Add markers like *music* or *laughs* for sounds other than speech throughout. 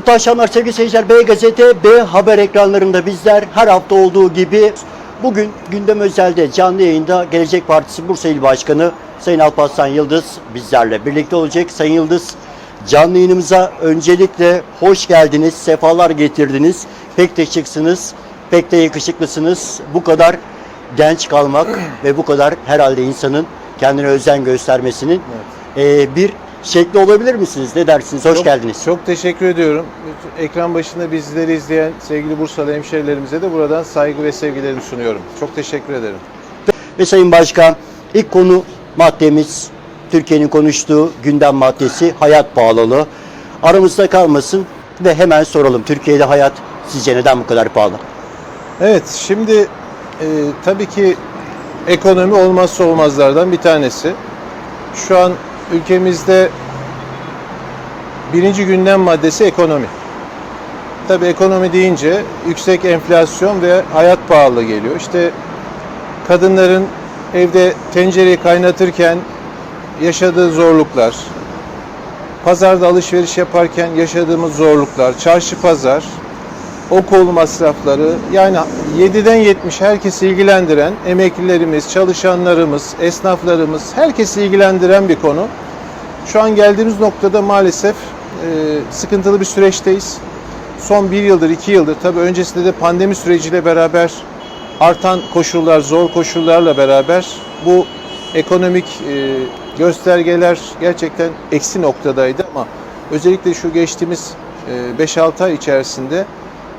Mutlu akşamlar sevgili seyirciler. B Gazete, B Haber ekranlarında bizler her hafta olduğu gibi bugün gündem özelde canlı yayında Gelecek Partisi Bursa İl Başkanı Sayın Alparslan Yıldız bizlerle birlikte olacak. Sayın Yıldız canlı yayınımıza öncelikle hoş geldiniz, sefalar getirdiniz. Pek de şıksınız, pek de yakışıklısınız. Bu kadar genç kalmak ve bu kadar herhalde insanın kendine özen göstermesinin eee, bir şekli olabilir misiniz? Ne dersiniz? Hoş Çok- geldiniz. Çok teşekkür ediyorum. Ekran başında bizleri izleyen sevgili Bursalı hemşehrilerimize de buradan saygı ve sevgilerimi sunuyorum. Çok teşekkür ederim. Ve Sayın Başkan ilk konu maddemiz Türkiye'nin konuştuğu gündem maddesi hayat pahalılığı. Aramızda kalmasın ve hemen soralım. Türkiye'de hayat sizce neden bu kadar pahalı? Evet, şimdi e, tabii ki ekonomi olmazsa olmazlardan bir tanesi. Şu an ülkemizde birinci gündem maddesi ekonomi. Tabii ekonomi deyince yüksek enflasyon ve hayat pahalı geliyor. İşte kadınların evde tencereyi kaynatırken yaşadığı zorluklar, pazarda alışveriş yaparken yaşadığımız zorluklar, çarşı pazar, okul masrafları yani 7'den 70 herkesi ilgilendiren emeklilerimiz, çalışanlarımız, esnaflarımız herkesi ilgilendiren bir konu. Şu an geldiğimiz noktada maalesef e, sıkıntılı bir süreçteyiz. Son bir yıldır, iki yıldır tabii öncesinde de pandemi süreciyle beraber artan koşullar, zor koşullarla beraber bu ekonomik e, göstergeler gerçekten eksi noktadaydı ama özellikle şu geçtiğimiz e, 5-6 ay içerisinde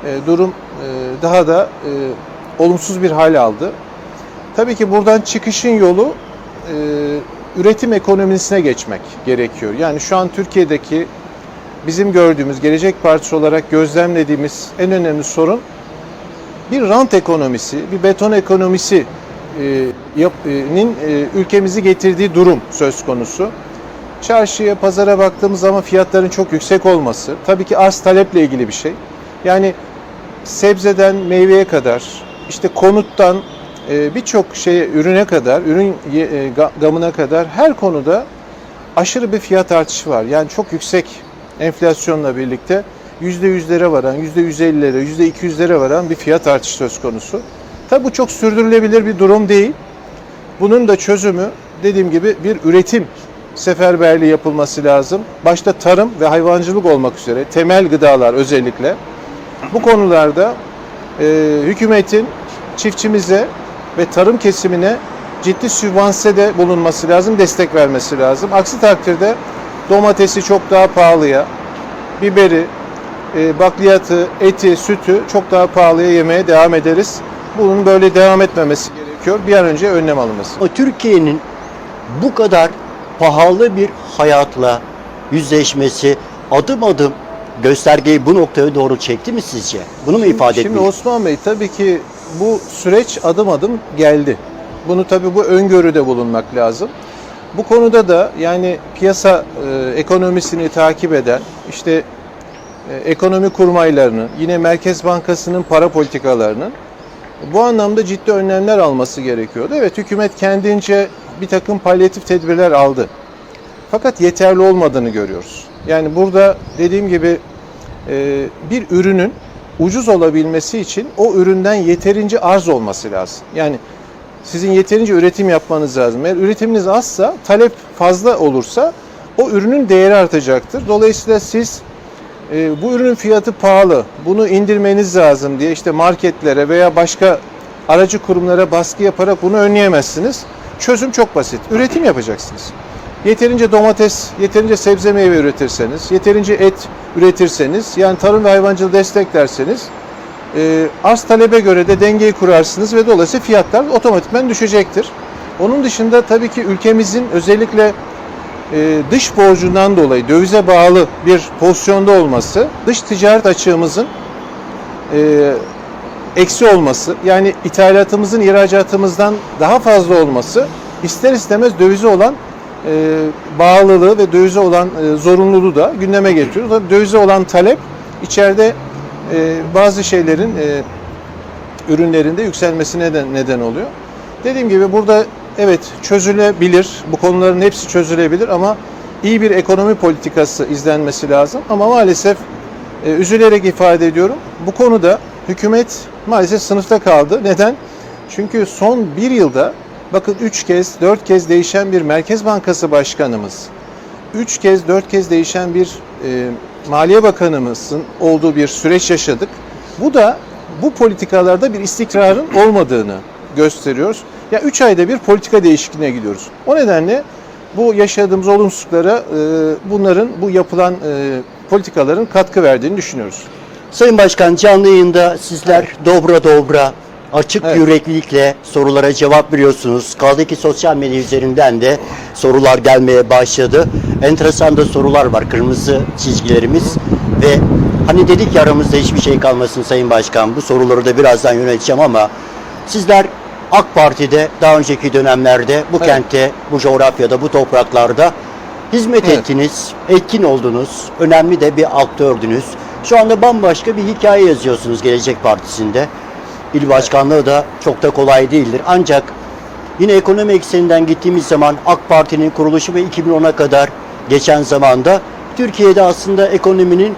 e, durum e, daha da e, olumsuz bir hal aldı. Tabii ki buradan çıkışın yolu üretim ekonomisine geçmek gerekiyor. Yani şu an Türkiye'deki bizim gördüğümüz Gelecek Partisi olarak gözlemlediğimiz en önemli sorun bir rant ekonomisi, bir beton ekonomisi nin ülkemizi getirdiği durum söz konusu. Çarşıya, pazara baktığımız zaman fiyatların çok yüksek olması, tabii ki arz taleple ilgili bir şey. Yani sebzeden meyveye kadar, işte konuttan e, birçok şeye, ürüne kadar, ürün e, ga- gamına kadar her konuda aşırı bir fiyat artışı var. Yani çok yüksek enflasyonla birlikte %100'lere varan, %150'lere, %200'lere varan bir fiyat artışı söz konusu. Tabi bu çok sürdürülebilir bir durum değil. Bunun da çözümü dediğim gibi bir üretim seferberliği yapılması lazım. Başta tarım ve hayvancılık olmak üzere temel gıdalar özellikle. Bu konularda e, hükümetin çiftçimize ve tarım kesimine ciddi sübvansiyede bulunması lazım, destek vermesi lazım. Aksi takdirde domatesi çok daha pahalıya, biberi, e, bakliyatı, eti, sütü çok daha pahalıya yemeye devam ederiz. Bunun böyle devam etmemesi gerekiyor. Bir an önce önlem alınması. Türkiye'nin bu kadar pahalı bir hayatla yüzleşmesi adım adım göstergeyi bu noktaya doğru çekti mi sizce? Bunu mu ifade Şimdi etmiyor? Osman Bey tabii ki bu süreç adım adım geldi. Bunu tabii bu öngörüde bulunmak lazım. Bu konuda da yani piyasa e, ekonomisini takip eden işte e, ekonomi kurmaylarının, yine Merkez Bankası'nın para politikalarının bu anlamda ciddi önlemler alması gerekiyordu. Evet hükümet kendince bir takım palyatif tedbirler aldı. Fakat yeterli olmadığını görüyoruz. Yani burada dediğim gibi bir ürünün ucuz olabilmesi için o üründen yeterince arz olması lazım. Yani sizin yeterince üretim yapmanız lazım. Eğer üretiminiz azsa, talep fazla olursa o ürünün değeri artacaktır. Dolayısıyla siz e, bu ürünün fiyatı pahalı, bunu indirmeniz lazım diye işte marketlere veya başka aracı kurumlara baskı yaparak bunu önleyemezsiniz. Çözüm çok basit. Üretim yapacaksınız. Yeterince domates, yeterince sebze meyve üretirseniz, yeterince et üretirseniz, yani tarım ve hayvancılığı desteklerseniz e, arz talebe göre de dengeyi kurarsınız ve dolayısıyla fiyatlar otomatikman düşecektir. Onun dışında tabii ki ülkemizin özellikle e, dış borcundan dolayı dövize bağlı bir pozisyonda olması, dış ticaret açığımızın e, eksi olması, yani ithalatımızın ihracatımızdan daha fazla olması ister istemez dövize olan bağlılığı ve dövize olan e, zorunluluğu da gündeme getiriyor. Tabii dövize olan talep içeride e, bazı şeylerin e, ürünlerinde yükselmesine neden, neden oluyor. Dediğim gibi burada evet çözülebilir, bu konuların hepsi çözülebilir ama iyi bir ekonomi politikası izlenmesi lazım. Ama maalesef e, üzülerek ifade ediyorum. Bu konuda hükümet maalesef sınıfta kaldı. Neden? Çünkü son bir yılda bakın 3 kez, 4 kez değişen bir Merkez Bankası Başkanımız, 3 kez, 4 kez değişen bir e, Maliye Bakanımızın olduğu bir süreç yaşadık. Bu da bu politikalarda bir istikrarın olmadığını gösteriyor. Ya 3 ayda bir politika değişikliğine gidiyoruz. O nedenle bu yaşadığımız olumsuzluklara e, bunların, bu yapılan e, politikaların katkı verdiğini düşünüyoruz. Sayın Başkan canlı yayında sizler dobra dobra açık Evet. yüreklilikle sorulara cevap veriyorsunuz. Kaldı ki sosyal medya üzerinden de sorular gelmeye başladı. Enteresan da sorular var. Kırmızı çizgilerimiz ve hani dedik ya aramızda hiçbir şey kalmasın Sayın Başkan. Bu soruları da birazdan yönelteceğim ama sizler AK Parti'de daha önceki dönemlerde bu Evet. kentte, bu coğrafyada, bu topraklarda hizmet Evet. ettiniz, etkin oldunuz, önemli de bir aktördünüz. Şu anda bambaşka bir hikaye yazıyorsunuz Gelecek Partisi'nde. İl başkanlığı da çok da kolay değildir. Ancak yine ekonomi ekseninden gittiğimiz zaman AK Parti'nin kuruluşu ve 2010'a kadar geçen zamanda Türkiye'de aslında ekonominin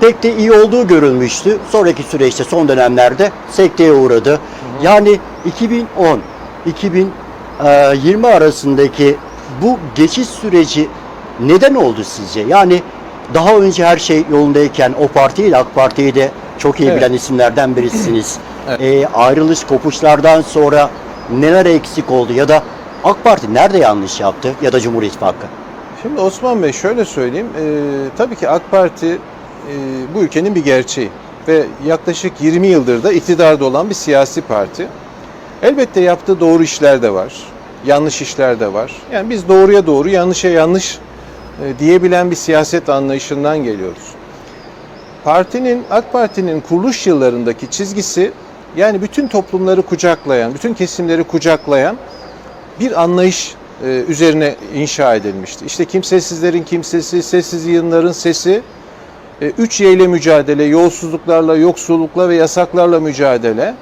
pek de iyi olduğu görülmüştü. Sonraki süreçte son dönemlerde sekteye uğradı. Yani 2010 2020 arasındaki bu geçiş süreci neden oldu sizce? Yani daha önce her şey yolundayken o partiyle AK Parti'yi de çok iyi Evet. bilen isimlerden birisiniz. Ee, ayrılış kopuşlardan sonra neler eksik oldu ya da AK Parti nerede yanlış yaptı ya da Cumhur İttifakı? Şimdi Osman Bey şöyle söyleyeyim. e, tabii ki AK Parti e, bu ülkenin bir gerçeği ve yaklaşık 20 yıldır da iktidarda olan bir siyasi parti. Elbette yaptığı doğru işler de var, yanlış işler de var. Yani biz doğruya doğru, yanlışa yanlış e, diyebilen bir siyaset anlayışından geliyoruz. Partinin, AK Parti'nin kuruluş yıllarındaki çizgisi yani bütün toplumları kucaklayan, bütün kesimleri kucaklayan bir anlayış e, üzerine inşa edilmişti. İşte kimsesizlerin kimsesi, sessiz yığınların sesi, e, üç Y ile mücadele, yolsuzluklarla, yoksullukla ve yasaklarla mücadele,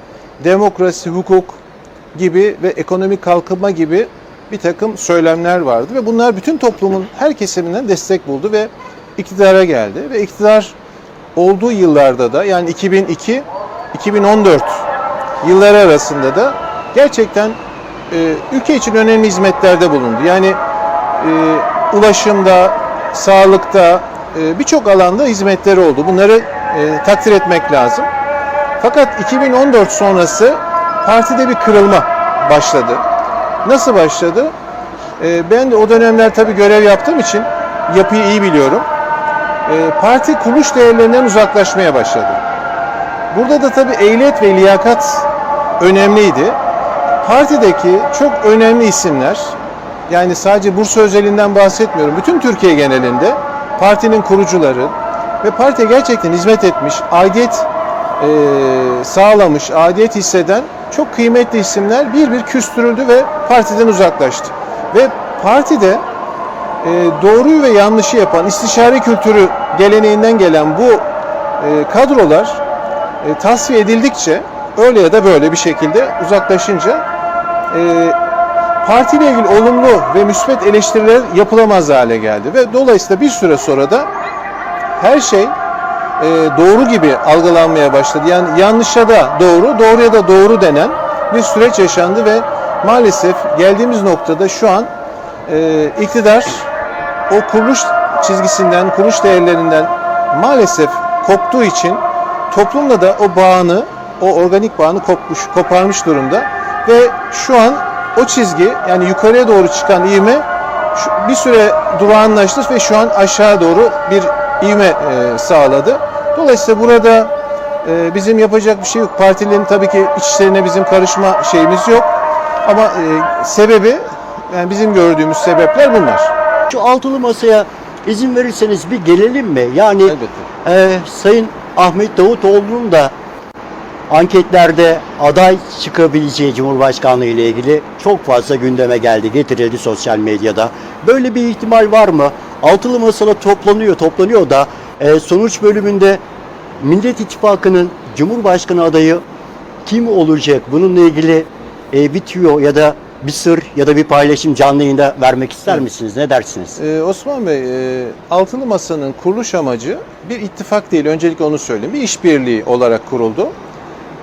demokrasi, hukuk gibi ve ekonomik kalkınma gibi bir takım söylemler vardı ve bunlar bütün toplumun her kesiminden destek buldu ve iktidara geldi ve iktidar olduğu yıllarda da yani 2002 2014 yılları arasında da gerçekten e, ülke için önemli hizmetlerde bulundu. Yani e, ulaşımda, sağlıkta e, birçok alanda hizmetleri oldu. Bunları e, takdir etmek lazım. Fakat 2014 sonrası partide bir kırılma başladı. Nasıl başladı? E, ben de o dönemler tabii görev yaptığım için yapıyı iyi biliyorum. E, parti kuruluş değerlerinden uzaklaşmaya başladı. Burada da tabii ehliyet ve liyakat önemliydi. Partideki çok önemli isimler, yani sadece Bursa özelinden bahsetmiyorum, bütün Türkiye genelinde partinin kurucuları ve partiye gerçekten hizmet etmiş, aidiyet e, sağlamış, aidiyet hisseden çok kıymetli isimler bir bir küstürüldü ve partiden uzaklaştı. Ve partide e, doğruyu ve yanlışı yapan istişare kültürü geleneğinden gelen bu e, kadrolar e, tasfiye edildikçe öyle ya da böyle bir şekilde uzaklaşınca e, partiyle ilgili olumlu ve müsbet eleştiriler yapılamaz hale geldi ve dolayısıyla bir süre sonra da her şey e, doğru gibi algılanmaya başladı. Yani yanlışa da doğru, doğruya da doğru denen bir süreç yaşandı ve maalesef geldiğimiz noktada şu an e, iktidar o kuruluş çizgisinden, kuruluş değerlerinden maalesef koptuğu için toplumla da o bağını, o organik bağını kopmuş, koparmış durumda ve şu an o çizgi yani yukarıya doğru çıkan ivme bir süre durağanlaştı ve şu an aşağı doğru bir ivme e, sağladı. Dolayısıyla burada e, bizim yapacak bir şey yok. Partilerin tabii ki iç işlerine bizim karışma şeyimiz yok. Ama e, sebebi yani bizim gördüğümüz sebepler bunlar. Şu altılı masaya izin verirseniz bir gelelim mi? Yani Elbette. e, Sayın Ahmet Davutoğlu'nun da anketlerde aday çıkabileceği Cumhurbaşkanlığı ile ilgili çok fazla gündeme geldi, getirildi sosyal medyada. Böyle bir ihtimal var mı? Altılı masada toplanıyor, toplanıyor da e, sonuç bölümünde Millet İttifakı'nın Cumhurbaşkanı adayı kim olacak? Bununla ilgili e, bir tüyo ya da bir sır ya da bir paylaşım canlı yayında vermek ister misiniz? Ne dersiniz? Ee, Osman Bey, e, Altılı Masa'nın kuruluş amacı bir ittifak değil, öncelikle onu söyleyeyim. Bir işbirliği olarak kuruldu.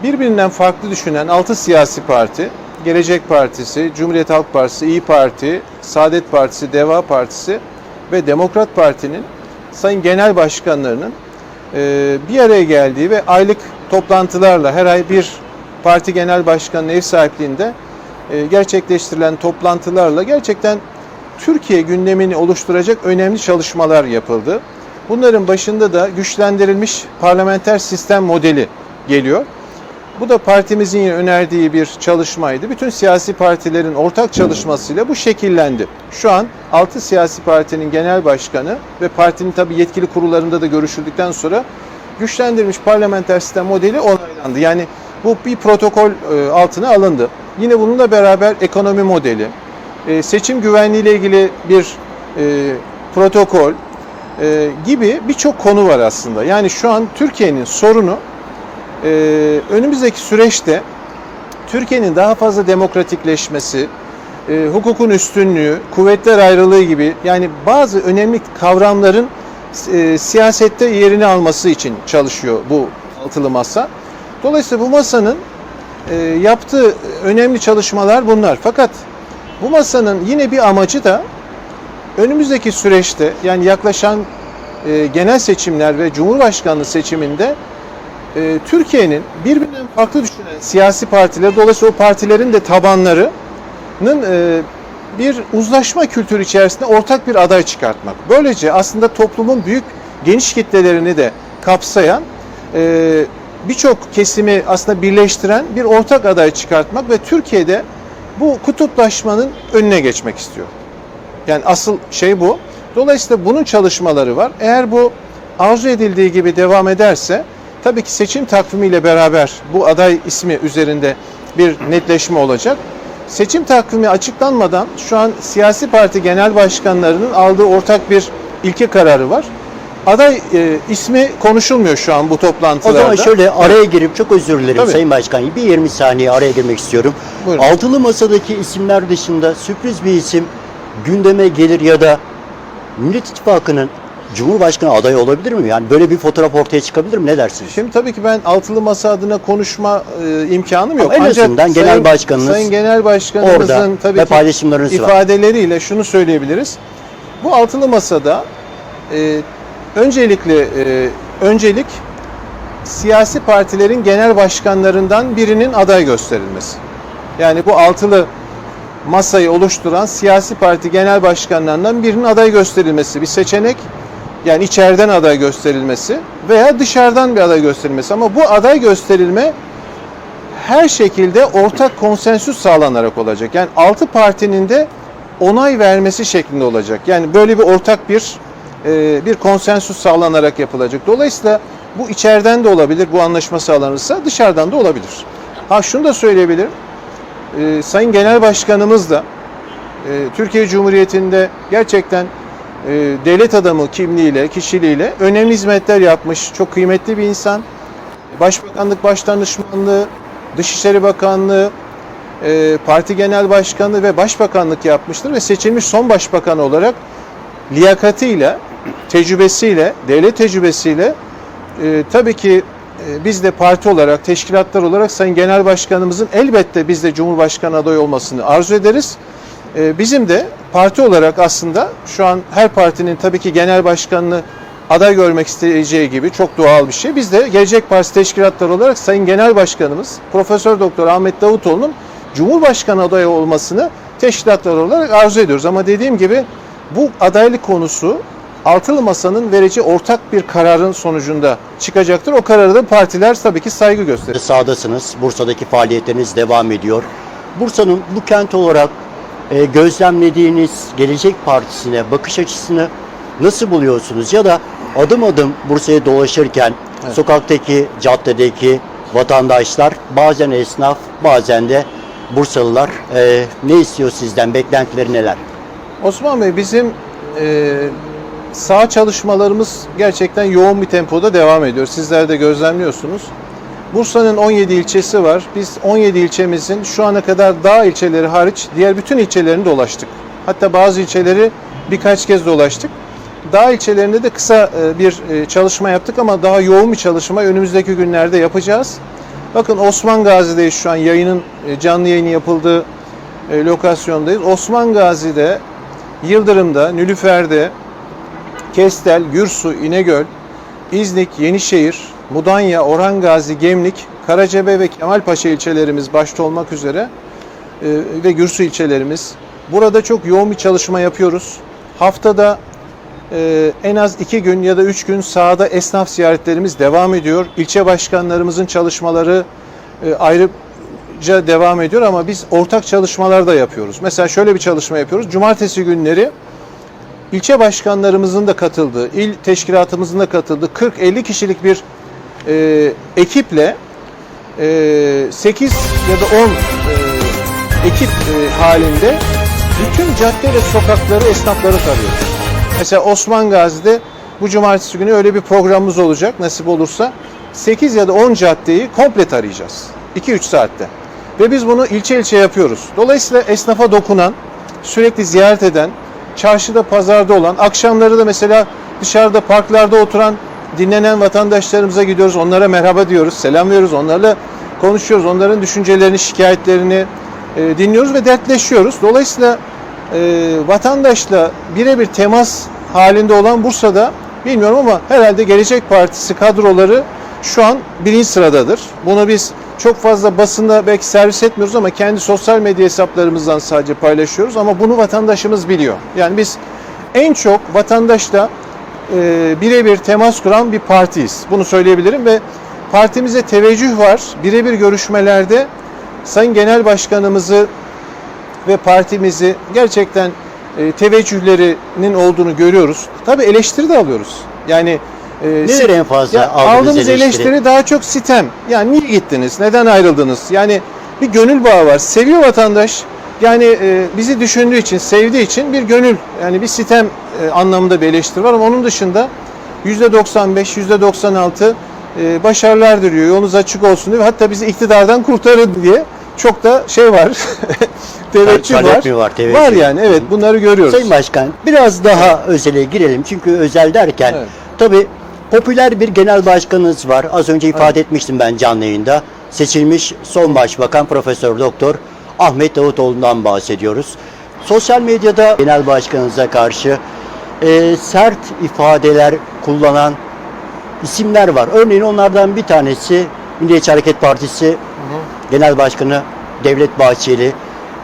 Birbirinden farklı düşünen 6 siyasi parti, Gelecek Partisi, Cumhuriyet Halk Partisi, İyi Parti, Saadet Partisi, Deva Partisi ve Demokrat Parti'nin sayın genel başkanlarının e, bir araya geldiği ve aylık toplantılarla her ay bir parti genel başkanının ev sahipliğinde e, gerçekleştirilen toplantılarla gerçekten Türkiye gündemini oluşturacak önemli çalışmalar yapıldı. Bunların başında da güçlendirilmiş parlamenter sistem modeli geliyor. Bu da partimizin önerdiği bir çalışmaydı. Bütün siyasi partilerin ortak çalışmasıyla bu şekillendi. Şu an 6 siyasi partinin genel başkanı ve partinin tabii yetkili kurullarında da görüşüldükten sonra güçlendirilmiş parlamenter sistem modeli onaylandı. Yani bu bir protokol e, altına alındı. Yine bununla beraber ekonomi modeli, e, seçim güvenliği ile ilgili bir e, protokol gibi birçok konu var aslında. Yani şu an Türkiye'nin sorunu e, önümüzdeki süreçte Türkiye'nin daha fazla demokratikleşmesi, e, hukukun üstünlüğü, kuvvetler ayrılığı gibi yani bazı önemli kavramların e, siyasette yerini alması için çalışıyor bu altılı masa. Dolayısıyla bu masanın e, yaptığı önemli çalışmalar bunlar. Fakat bu masanın yine bir amacı da önümüzdeki süreçte yani yaklaşan e, genel seçimler ve Cumhurbaşkanlığı seçiminde e, Türkiye'nin birbirinden farklı düşünen siyasi partiler, dolayısıyla o partilerin de tabanlarının e, bir uzlaşma kültürü içerisinde ortak bir aday çıkartmak. Böylece aslında toplumun büyük geniş kitlelerini de kapsayan e, birçok kesimi aslında birleştiren bir ortak aday çıkartmak ve Türkiye'de bu kutuplaşmanın önüne geçmek istiyor. Yani asıl şey bu. Dolayısıyla bunun çalışmaları var. Eğer bu arzu edildiği gibi devam ederse tabii ki seçim takvimiyle beraber bu aday ismi üzerinde bir netleşme olacak. Seçim takvimi açıklanmadan şu an siyasi parti genel başkanlarının aldığı ortak bir ilke kararı var. Aday e, ismi konuşulmuyor şu an bu O toplantılarda. zaman şöyle araya girip çok özür dilerim Tabii. Sayın Başkan. Bir 20 saniye araya girmek istiyorum. Buyurun. Altılı Masa'daki isimler dışında sürpriz bir isim gündeme gelir ya da Millet İttifakı'nın Cumhurbaşkanı adayı olabilir mi? Yani böyle bir fotoğraf ortaya çıkabilir mi? Ne dersiniz? Şimdi tabii ki ben altılı masa adına konuşma e, imkanım yok. Ama en Ancak azından genel Sayın- başkanınız Sayın Genel Başkanımızın Orada tabii ve ki paylaşımlarınız var. ifadeleriyle şunu söyleyebiliriz. Bu altılı masada e, öncelikle e, öncelik siyasi partilerin genel başkanlarından birinin aday gösterilmesi. Yani bu altılı masayı oluşturan siyasi parti genel başkanlarından birinin aday gösterilmesi bir seçenek. Yani içeriden aday gösterilmesi veya dışarıdan bir aday gösterilmesi. Ama bu aday gösterilme her şekilde ortak konsensüs sağlanarak olacak. Yani altı partinin de onay vermesi şeklinde olacak. Yani böyle bir ortak bir e, bir konsensüs sağlanarak yapılacak. Dolayısıyla bu içeriden de olabilir, bu anlaşma sağlanırsa dışarıdan da olabilir. Ha şunu da söyleyebilirim. E, Sayın Genel Başkanımız da e, Türkiye Cumhuriyeti'nde gerçekten e, devlet adamı kimliğiyle, kişiliğiyle önemli hizmetler yapmış. Çok kıymetli bir insan. Başbakanlık Başdanışmanlığı, Dışişleri Bakanlığı, e, Parti Genel Başkanlığı ve Başbakanlık yapmıştır ve seçilmiş son başbakan olarak liyakatiyle, tecrübesiyle, devlet tecrübesiyle e, tabii ki e, biz de parti olarak, teşkilatlar olarak Sayın Genel Başkanımızın elbette biz de Cumhurbaşkanı adayı olmasını arzu ederiz. E, bizim de parti olarak aslında şu an her partinin tabii ki genel başkanını aday görmek isteyeceği gibi çok doğal bir şey. Biz de Gelecek Partisi teşkilatları olarak Sayın Genel Başkanımız Profesör Doktor Ahmet Davutoğlu'nun Cumhurbaşkanı adayı olmasını teşkilatlar olarak arzu ediyoruz. Ama dediğim gibi bu adaylık konusu Altılı Masa'nın vereceği ortak bir kararın sonucunda çıkacaktır. O kararı da partiler tabii ki saygı gösterir. Sahadasınız. Bursa'daki faaliyetleriniz devam ediyor. Bursa'nın bu kent olarak e, gözlemlediğiniz Gelecek Partisi'ne bakış açısını nasıl buluyorsunuz? Ya da adım adım Bursa'ya dolaşırken Evet. sokaktaki, caddedeki vatandaşlar, bazen esnaf, bazen de Bursalılar e, ne istiyor sizden? Beklentileri neler? Osman Bey bizim e, sağ çalışmalarımız gerçekten yoğun bir tempoda devam ediyor. Sizler de gözlemliyorsunuz. Bursa'nın 17 ilçesi var. Biz 17 ilçemizin şu ana kadar dağ ilçeleri hariç diğer bütün ilçelerini dolaştık. Hatta bazı ilçeleri birkaç kez dolaştık. Dağ ilçelerinde de kısa e, bir e, çalışma yaptık ama daha yoğun bir çalışma önümüzdeki günlerde yapacağız. Bakın Osman Gazi'deyiz şu an yayının e, canlı yayını yapıldığı lokasyondayız. Osman Gazi'de, Yıldırım'da, Nülüfer'de, Kestel, Gürsu, İnegöl, İznik, Yenişehir, Mudanya, Orhan Gazi, Gemlik, Karacabey ve Kemalpaşa ilçelerimiz başta olmak üzere e, ve Gürsu ilçelerimiz. Burada çok yoğun bir çalışma yapıyoruz. Haftada e, en az iki gün ya da üç gün sahada esnaf ziyaretlerimiz devam ediyor. İlçe başkanlarımızın çalışmaları e, ayrıca devam ediyor ama biz ortak çalışmalar da yapıyoruz. Mesela şöyle bir çalışma yapıyoruz. Cumartesi günleri ilçe başkanlarımızın da katıldığı, il teşkilatımızın da katıldığı 40-50 kişilik bir e, ekiple e, 8 ya da 10 e, ekip e, halinde bütün cadde ve sokakları esnafları tarıyoruz. Mesela Osman Gazi'de bu cumartesi günü öyle bir programımız olacak nasip olursa. 8 ya da 10 caddeyi komple tarayacağız. 2-3 saatte. Ve biz bunu ilçe ilçe yapıyoruz. Dolayısıyla esnafa dokunan, sürekli ziyaret eden, çarşıda pazarda olan, akşamları da mesela dışarıda parklarda oturan, dinlenen vatandaşlarımıza gidiyoruz. Onlara merhaba diyoruz, selamlıyoruz. Onlarla konuşuyoruz. Onların düşüncelerini, şikayetlerini e, dinliyoruz ve dertleşiyoruz. Dolayısıyla e, vatandaşla birebir temas halinde olan Bursa'da bilmiyorum ama herhalde Gelecek Partisi kadroları şu an birinci sıradadır. Bunu biz çok fazla basında belki servis etmiyoruz ama kendi sosyal medya hesaplarımızdan sadece paylaşıyoruz ama bunu vatandaşımız biliyor. Yani biz en çok vatandaşla e, birebir temas kuran bir partiyiz. Bunu söyleyebilirim ve partimize teveccüh var. Birebir görüşmelerde Sayın Genel Başkanımızı ve partimizi gerçekten e, teveccühlerinin olduğunu görüyoruz. Tabii eleştiri de alıyoruz. Yani e, Nedir en fazla ya, aldığınız aldığımız eleştiri? eleştiri? daha çok sitem. Yani niye gittiniz? Neden ayrıldınız? Yani bir gönül bağı var. Seviyor vatandaş. Yani e, bizi düşündüğü için, sevdiği için bir gönül, yani bir sitem e, anlamında bir eleştiri var ama onun dışında %95, %96 e, başarılar diliyor. Yolunuz açık olsun diyor. Hatta bizi iktidardan kurtarın diye çok da şey var. *laughs* teveccüh var. var, teveccüh? Var yani evet bunları görüyoruz. Sayın Başkan biraz daha özele girelim. Çünkü özel derken Evet. tabii popüler bir genel başkanınız var. Az önce ifade etmiştim ben canlı yayında. Seçilmiş son başbakan Profesör Doktor Ahmet Davutoğlu'ndan bahsediyoruz. Sosyal medyada genel başkanınıza karşı e, sert ifadeler kullanan isimler var. Örneğin onlardan bir tanesi Milliyetçi Hareket Partisi Genel Başkanı Devlet Bahçeli.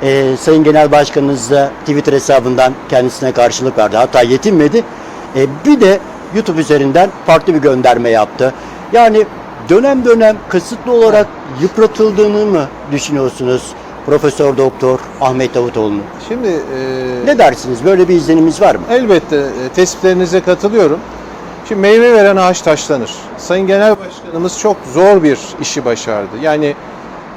Ee, Sayın Genel Başkanınız da Twitter hesabından kendisine karşılık verdi. Hatta yetinmedi. Ee, bir de YouTube üzerinden farklı bir gönderme yaptı. Yani dönem dönem kısıtlı olarak yıpratıldığını mı düşünüyorsunuz Profesör Doktor Ahmet Davutoğlu'nun? Şimdi e, Ne dersiniz? Böyle bir izlenimimiz var mı? Elbette e, tespitlerinize katılıyorum. Şimdi meyve veren ağaç taşlanır. Sayın Genel Başkanımız çok zor bir işi başardı. Yani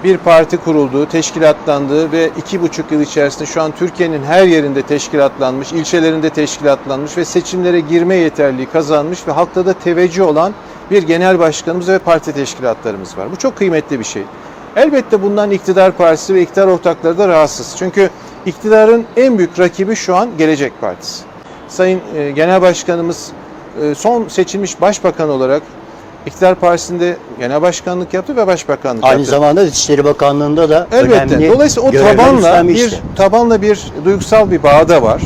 bir parti kuruldu, teşkilatlandı ve iki buçuk yıl içerisinde şu an Türkiye'nin her yerinde teşkilatlanmış, ilçelerinde teşkilatlanmış ve seçimlere girme yeterliği kazanmış ve halkta da teveccüh olan bir genel başkanımız ve parti teşkilatlarımız var. Bu çok kıymetli bir şey. Elbette bundan iktidar partisi ve iktidar ortakları da rahatsız. Çünkü iktidarın en büyük rakibi şu an Gelecek Partisi. Sayın e, Genel Başkanımız e, son seçilmiş başbakan olarak iktidar partisinde genel başkanlık yaptı ve başbakanlık Aynı yaptı. zamanda İçişleri Bakanlığı'nda da Elbette. önemli Dolayısıyla o tabanla bir tabanla bir duygusal bir bağ da var.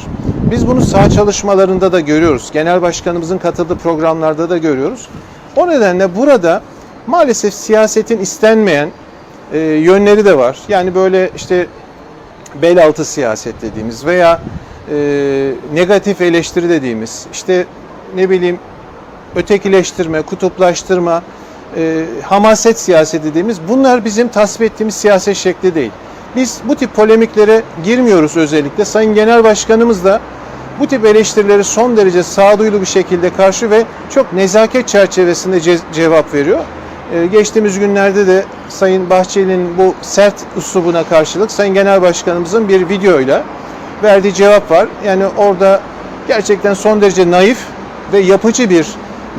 Biz bunu sağ çalışmalarında da görüyoruz. Genel başkanımızın katıldığı programlarda da görüyoruz. O nedenle burada maalesef siyasetin istenmeyen e, yönleri de var. Yani böyle işte bel altı siyaset dediğimiz veya e, negatif eleştiri dediğimiz işte ne bileyim ötekileştirme, kutuplaştırma, e, hamaset siyaseti dediğimiz bunlar bizim tasvip ettiğimiz siyaset şekli değil. Biz bu tip polemiklere girmiyoruz özellikle. Sayın Genel Başkanımız da bu tip eleştirileri son derece sağduyulu bir şekilde karşı ve çok nezaket çerçevesinde ce- cevap veriyor. E, geçtiğimiz günlerde de Sayın Bahçeli'nin bu sert üslubuna karşılık Sayın Genel Başkanımızın bir videoyla verdiği cevap var. Yani orada gerçekten son derece naif ve yapıcı bir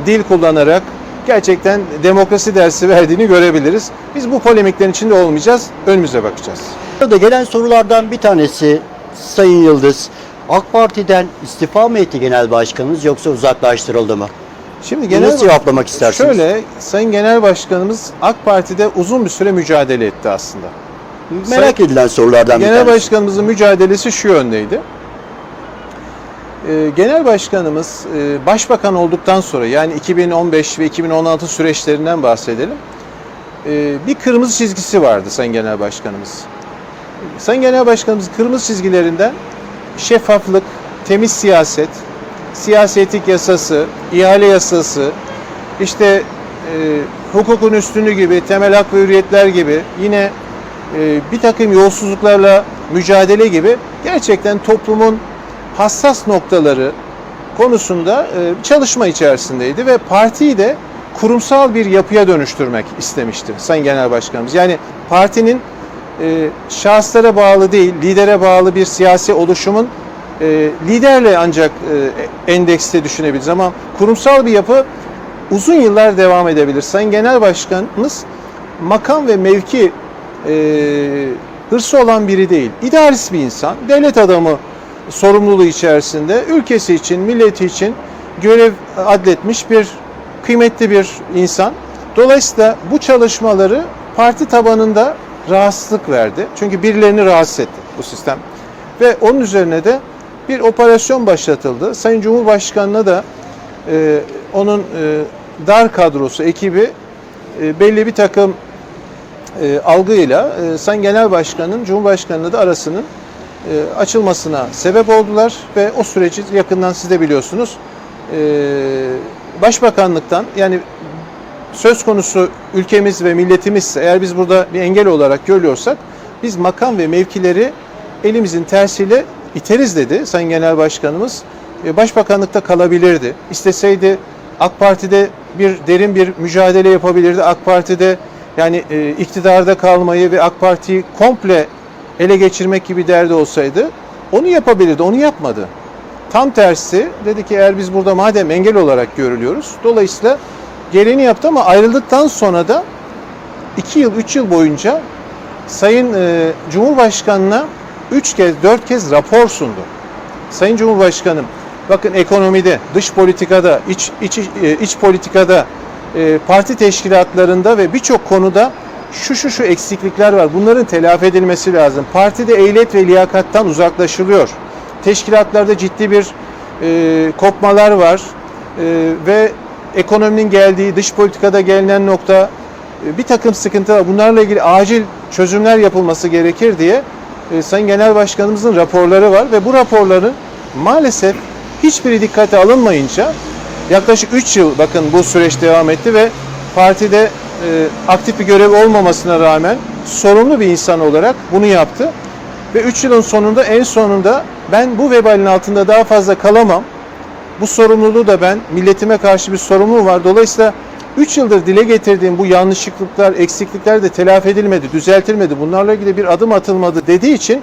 dil kullanarak gerçekten demokrasi dersi verdiğini görebiliriz. Biz bu polemiklerin içinde olmayacağız, önümüze bakacağız. Burada gelen sorulardan bir tanesi Sayın Yıldız. AK Parti'den istifa mı etti genel başkanınız yoksa uzaklaştırıldı mı? Şimdi Genel Nasıl cevaplamak istersiniz? Şöyle, Sayın Genel Başkanımız AK Parti'de uzun bir süre mücadele etti aslında. Merak edilen sorulardan bir Genel tanesi. Başkanımızın mücadelesi şu yöndeydi. Ee, Genel Başkanımız e, Başbakan olduktan sonra yani 2015 ve 2016 süreçlerinden bahsedelim. Ee, Bir kırmızı çizgisi vardı Sayın Genel Başkanımız. Sayın Genel Başkanımız kırmızı çizgilerinden şeffaflık, temiz siyaset, siyasetik yasası, ihale yasası, işte e, hukukun üstünlüğü gibi, temel hak ve hürriyetler gibi yine e, bir takım yolsuzluklarla mücadele gibi gerçekten toplumun hassas noktaları konusunda e, çalışma içerisindeydi ve partiyi de kurumsal bir yapıya dönüştürmek istemişti Sayın Genel Başkanımız. Yani partinin e, şahıslara bağlı değil, lidere bağlı bir siyasi oluşumun e, liderle ancak e, endekste düşünebiliriz ama kurumsal bir yapı uzun yıllar devam edebilir. Sayın Genel Başkanımız makam ve mevki e, hırsı olan biri değil. İdealist bir insan, devlet adamı sorumluluğu içerisinde ülkesi için, milleti için görev adletmiş bir kıymetli bir insan. Dolayısıyla bu çalışmaları parti tabanında rahatsızlık verdi. Çünkü birilerini rahatsız etti bu sistem. Ve onun üzerine de bir operasyon başlatıldı. Sayın Cumhurbaşkanı'na da e, onun e, dar kadrosu, ekibi e, belli bir takım e, algıyla e, Sayın Genel Başkan'ın Cumhurbaşkanı'na da arasının e, açılmasına sebep oldular ve o süreci yakından siz de biliyorsunuz. E, Başbakanlıktan yani söz konusu ülkemiz ve milletimizse eğer biz burada bir engel olarak görüyorsak biz makam ve mevkileri elimizin tersiyle iteriz dedi Sayın Genel Başkanımız. E, Başbakanlıkta kalabilirdi. İsteseydi AK Parti'de bir derin bir mücadele yapabilirdi. AK Parti'de yani e, iktidarda kalmayı ve AK Parti'yi komple ele geçirmek gibi derdi olsaydı onu yapabilirdi. Onu yapmadı. Tam tersi dedi ki eğer biz burada madem engel olarak görülüyoruz. Dolayısıyla gereğini yaptı ama ayrıldıktan sonra da 2 yıl 3 yıl boyunca Sayın e, Cumhurbaşkanı'na 3 kez 4 kez rapor sundu. Sayın Cumhurbaşkanım bakın ekonomide, dış politikada, iç iç e, iç politikada, e, parti teşkilatlarında ve birçok konuda şu şu şu eksiklikler var. Bunların telafi edilmesi lazım. Partide ehliyet ve liyakattan uzaklaşılıyor. Teşkilatlarda ciddi bir e, kopmalar var E, ve ekonominin geldiği, dış politikada gelinen nokta e, bir takım sıkıntılar. Bunlarla ilgili acil çözümler yapılması gerekir diye e, Sayın Genel Başkanımızın raporları var ve bu raporların maalesef hiçbiri dikkate alınmayınca yaklaşık 3 yıl bakın bu süreç devam etti ve partide e, aktif bir görev olmamasına rağmen sorumlu bir insan olarak bunu yaptı. Ve 3 yılın sonunda en sonunda ben bu vebalin altında daha fazla kalamam. Bu sorumluluğu da ben milletime karşı bir sorumluluğum var. Dolayısıyla 3 yıldır dile getirdiğim bu yanlışlıklar, eksiklikler de telafi edilmedi, düzeltilmedi. Bunlarla ilgili bir adım atılmadı dediği için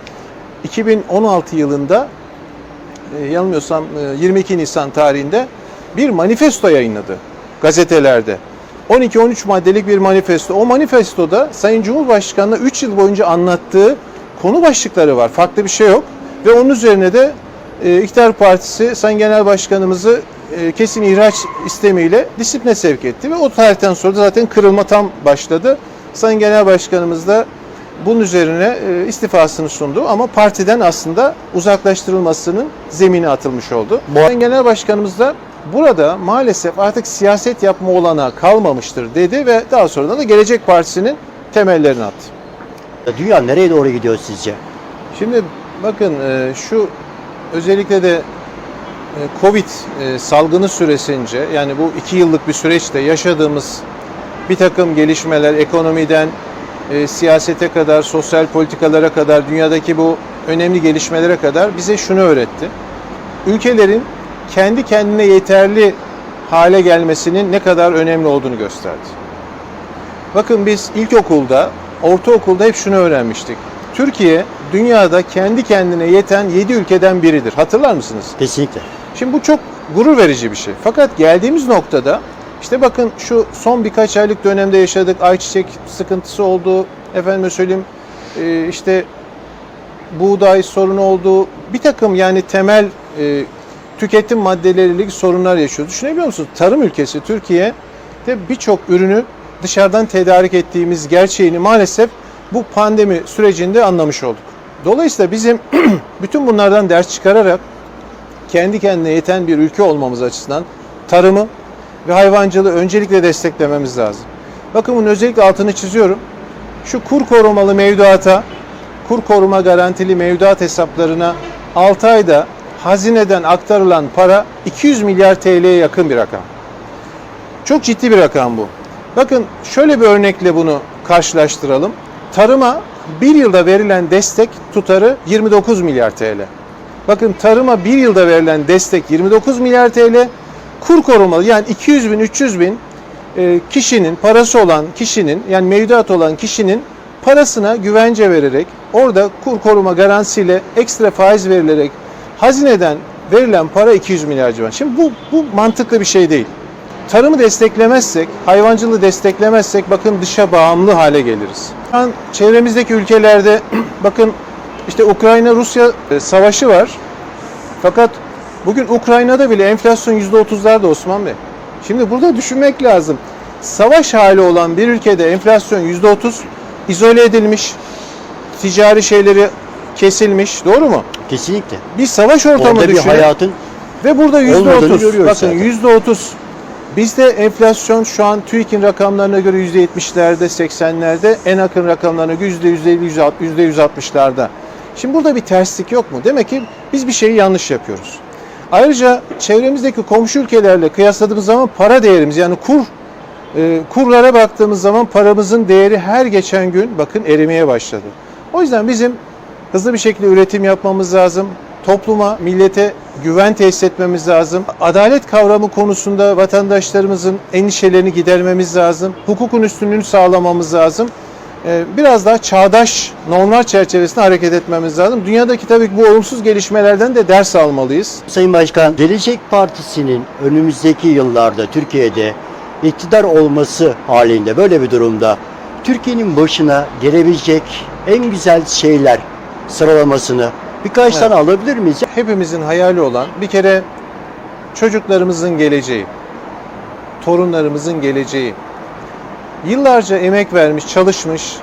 2016 yılında e, yanılmıyorsam e, 22 Nisan tarihinde bir manifesto yayınladı gazetelerde. 12-13 maddelik bir manifesto. O manifestoda Sayın Cumhurbaşkanı'na 3 yıl boyunca anlattığı konu başlıkları var. Farklı bir şey yok. Ve onun üzerine de e, İktidar Partisi Sayın Genel Başkanımızı e, kesin ihraç istemiyle disipline sevk etti. Ve o tarihten sonra da zaten kırılma tam başladı. Sayın Genel Başkanımız da bunun üzerine e, istifasını sundu ama partiden aslında uzaklaştırılmasının zemini atılmış oldu. Bu- Sayın Genel Başkanımız da burada maalesef artık siyaset yapma olanağı kalmamıştır dedi ve daha sonra da Gelecek Partisi'nin temellerini attı. Dünya nereye doğru gidiyor sizce? Şimdi bakın e, şu özellikle de Covid e, salgını süresince yani bu iki yıllık bir süreçte yaşadığımız bir takım gelişmeler ekonomiden e, siyasete kadar, sosyal politikalara kadar, dünyadaki bu önemli gelişmelere kadar bize şunu öğretti. Ülkelerin kendi kendine yeterli hale gelmesinin ne kadar önemli olduğunu gösterdi. Bakın biz ilkokulda, ortaokulda hep şunu öğrenmiştik. Türkiye dünyada kendi kendine yeten 7 ülkeden biridir. Hatırlar mısınız? Kesinlikle. Şimdi bu çok gurur verici bir şey. Fakat geldiğimiz noktada İşte bakın şu son birkaç aylık dönemde yaşadık. Ayçiçek sıkıntısı oldu. Efendime söyleyeyim e, işte buğday sorunu oldu. Bir takım yani temel e, tüketim maddeleriyle ilgili sorunlar yaşıyoruz. Düşünebiliyor musunuz? Tarım ülkesi Türkiye de birçok ürünü dışarıdan tedarik ettiğimiz gerçeğini maalesef bu pandemi sürecinde anlamış olduk. Dolayısıyla bizim *clears throat* bütün bunlardan ders çıkararak kendi kendine yeten bir ülke olmamız açısından tarımı ve hayvancılığı öncelikle desteklememiz lazım. Bakın bunun özellikle altını çiziyorum. Şu kur korumalı mevduata, kur koruma garantili mevduat hesaplarına 6 ayda hazineden aktarılan para 200 milyar TL'ye yakın bir rakam. Çok ciddi bir rakam bu. Bakın şöyle bir örnekle bunu karşılaştıralım. Tarıma bir yılda verilen destek tutarı 29 milyar TL. Bakın tarıma bir yılda verilen destek 29 milyar TL. Kur korumalı yani 200 bin 300 bin e, kişinin parası olan kişinin yani mevduat olan kişinin parasına güvence vererek orada kur koruma garantisiyle ekstra faiz verilerek hazineden verilen para 200 milyar civarı. Şimdi bu, bu mantıklı bir şey değil. Tarımı desteklemezsek, hayvancılığı desteklemezsek bakın dışa bağımlı hale geliriz. Şu an çevremizdeki ülkelerde *clears throat* bakın işte Ukrayna-Rusya e, savaşı var. Fakat bugün Ukrayna'da bile enflasyon %30'larda Osman Bey. Şimdi burada düşünmek lazım. Savaş hali olan bir ülkede enflasyon %30 izole edilmiş, ticari şeyleri kesilmiş. Doğru mu? Kesinlikle. Bir savaş ortamı Orada bir düşünün. hayatın Ve burada yüzde olmadığını otuz. görüyoruz Bakın zaten. yüzde otuz. Bizde enflasyon şu an TÜİK'in rakamlarına göre yüzde yetmişlerde, seksenlerde, en yakın rakamlarına göre yüzde yüzde elli, yüzde yüz altmışlarda. Şimdi burada bir terslik yok mu? Demek ki biz bir şeyi yanlış yapıyoruz. Ayrıca çevremizdeki komşu ülkelerle kıyasladığımız zaman para değerimiz yani kur e, kurlara baktığımız zaman paramızın değeri her geçen gün bakın erimeye başladı. O yüzden bizim hızlı bir şekilde üretim yapmamız lazım. Topluma, millete güven tesis etmemiz lazım. Adalet kavramı konusunda vatandaşlarımızın endişelerini gidermemiz lazım. Hukukun üstünlüğünü sağlamamız lazım. Ee, Biraz daha çağdaş normlar çerçevesinde hareket etmemiz lazım. Dünyadaki tabii bu olumsuz gelişmelerden de ders almalıyız. Sayın Başkan, Gelecek Partisi'nin önümüzdeki yıllarda Türkiye'de iktidar olması halinde böyle bir durumda Türkiye'nin başına gelebilecek en güzel şeyler sıralamasını birkaç Evet. tane alabilir miyiz? hepimizin hayali olan bir kere çocuklarımızın geleceği, torunlarımızın geleceği. Yıllarca emek vermiş, çalışmış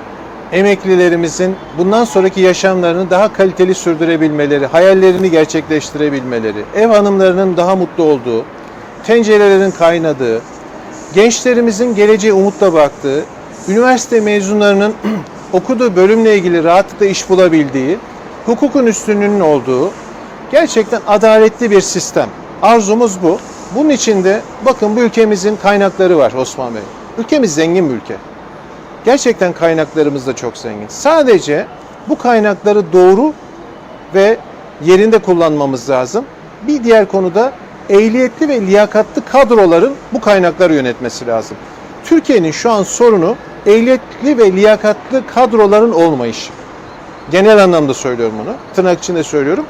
emeklilerimizin bundan sonraki yaşamlarını daha kaliteli sürdürebilmeleri, hayallerini gerçekleştirebilmeleri, ev hanımlarının daha mutlu olduğu, tencerelerin kaynadığı, gençlerimizin geleceğe umutla baktığı, üniversite mezunlarının *clears throat* okuduğu bölümle ilgili rahatlıkla iş bulabildiği, hukukun üstünlüğünün olduğu, gerçekten adaletli bir sistem. Arzumuz bu. Bunun için de bakın bu ülkemizin kaynakları var Osman Bey. Ülkemiz zengin bir ülke. Gerçekten kaynaklarımız da çok zengin. Sadece bu kaynakları doğru ve yerinde kullanmamız lazım. Bir diğer konuda ehliyetli ve liyakatlı kadroların bu kaynakları yönetmesi lazım. Türkiye'nin şu an sorunu ehliyetli ve liyakatlı kadroların olmayışı. Genel anlamda söylüyorum bunu. Tırnak içinde söylüyorum.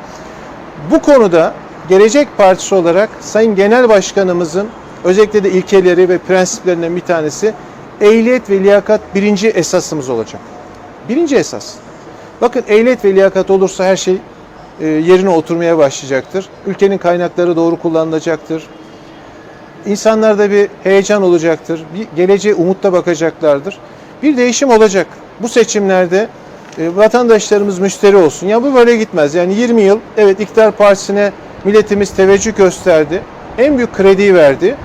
Bu konuda Gelecek Partisi olarak Sayın Genel Başkanımızın özellikle de ilkeleri ve prensiplerinden bir tanesi ehliyet ve liyakat birinci esasımız olacak. Birinci esas. Bakın ehliyet ve liyakat olursa her şey e, yerine oturmaya başlayacaktır. Ülkenin kaynakları doğru kullanılacaktır. İnsanlarda bir heyecan olacaktır. Bir geleceğe umutla bakacaklardır. Bir değişim olacak. Bu seçimlerde e, vatandaşlarımız müşteri olsun. Ya bu böyle gitmez. Yani 20 yıl evet iktidar partisine milletimiz teveccüh gösterdi. En büyük krediyi verdi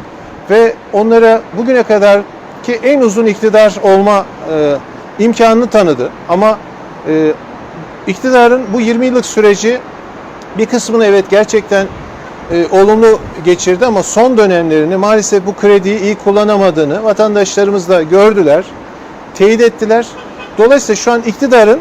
ve onlara bugüne kadar ki en uzun iktidar olma e, imkanını tanıdı. Ama e, iktidarın bu 20 yıllık süreci bir kısmını evet gerçekten e, olumlu geçirdi ama son dönemlerini maalesef bu krediyi iyi kullanamadığını vatandaşlarımız da gördüler, teyit ettiler. Dolayısıyla şu an iktidarın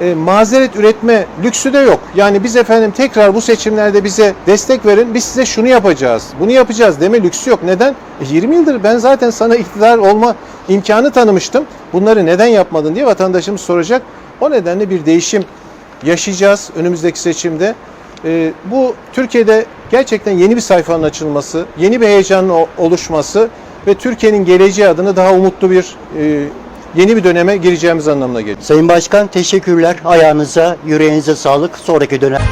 e, mazeret üretme lüksü de yok. Yani biz efendim tekrar bu seçimlerde bize destek verin, biz size şunu yapacağız, bunu yapacağız deme lüksü yok. Neden? E, 20 yıldır ben zaten sana iktidar olma imkanı tanımıştım. Bunları neden yapmadın diye vatandaşımız soracak. O nedenle bir değişim yaşayacağız önümüzdeki seçimde. E, bu Türkiye'de gerçekten yeni bir sayfanın açılması, yeni bir heyecanın oluşması ve Türkiye'nin geleceği adına daha umutlu bir e, yeni bir döneme gireceğimiz anlamına geliyor. Sayın Başkan teşekkürler. Ayağınıza, yüreğinize sağlık. Sonraki dönem